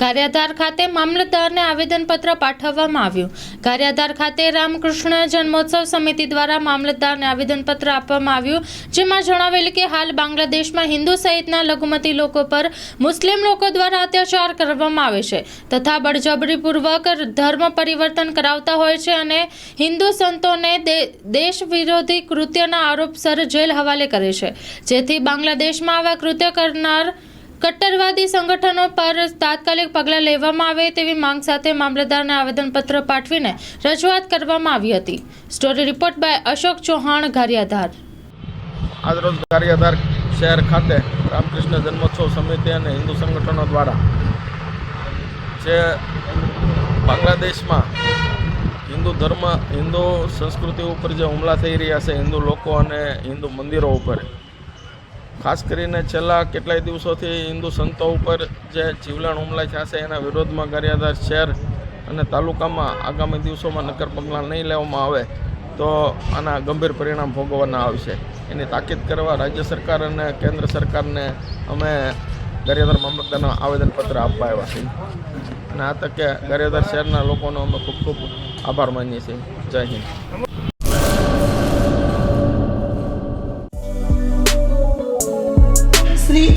ગારિયાધાર ખાતે મામલતદારને આવેદનપત્ર પાઠવવામાં આવ્યું. કાર્યાધાર ખાતે રામકૃષ્ણ જન્મોત્સવ સમિતિ દ્વારા મામલતદારને આવેદનપત્ર આપવામાં આવ્યું, જેમાં જણાવેલ કે હાલ બાંગ્લાદેશમાં હિન્દુ સહિતના લઘુમતી લોકો પર મુસ્લિમ લોકો દ્વારા અત્યાચાર કરવામાં આવે છે તથા બળજબરીપૂર્વક ધર્મ પરિવર્તન કરાવતા હોય છે અને હિન્દુ સંતોને દેશ વિરોધી કૃત્યના આરોપસર જેલ હવાલે કરે છે. જેથી બાંગ્લાદેશમાં આવા કૃત્ય કરનાર કટ્ટરવાદી સંગઠનો પર તાત્કાલિક પગલાં લેવામાં આવે તેવી માંગ સાથે મામલતદારને આવેદનપત્ર પાઠવીને રજૂઆત કરવામાં આવી હતી. Story report by Ashok Chauhan Gariyadhar આજરોજ ગારિયાધાર શહેર ખાતે રામકૃષ્ણ જન્મોત્સવ સમિતિ અને હિન્દુ સંગઠનો દ્વારા જે બાંગ્લાદેશમાં હિન્દુ ધર્મ, હિન્દુ સંસ્કૃતિ ઉપર જે હુમલા થઈ રહ્યા છે, હિન્દુ લોકો અને હિન્દુ મંદિરો ઉપર ખાસ કરીને છેલ્લા કેટલાય દિવસોથી હિન્દુ સંતો ઉપર જે જીવલેણ હુમલા થયા છે, એના વિરોધમાં ગારિયાધાર શહેર અને તાલુકામાં આગામી દિવસોમાં નક્કર પગલાં નહીં લેવામાં આવે, તો આના ગંભીર પરિણામ ભોગવવાના આવશે. એની તાકીદ કરવા રાજ્ય સરકાર અને કેન્દ્ર સરકારને અમે ગારિયાધાર મામલતદારના આવેદનપત્ર આપવા આવ્યા છીએ. અને આ તકે ગારિયાધાર શહેરના લોકોનો અમે ખૂબ ખૂબ આભાર માનીએ છીએ. જય હિન્દ.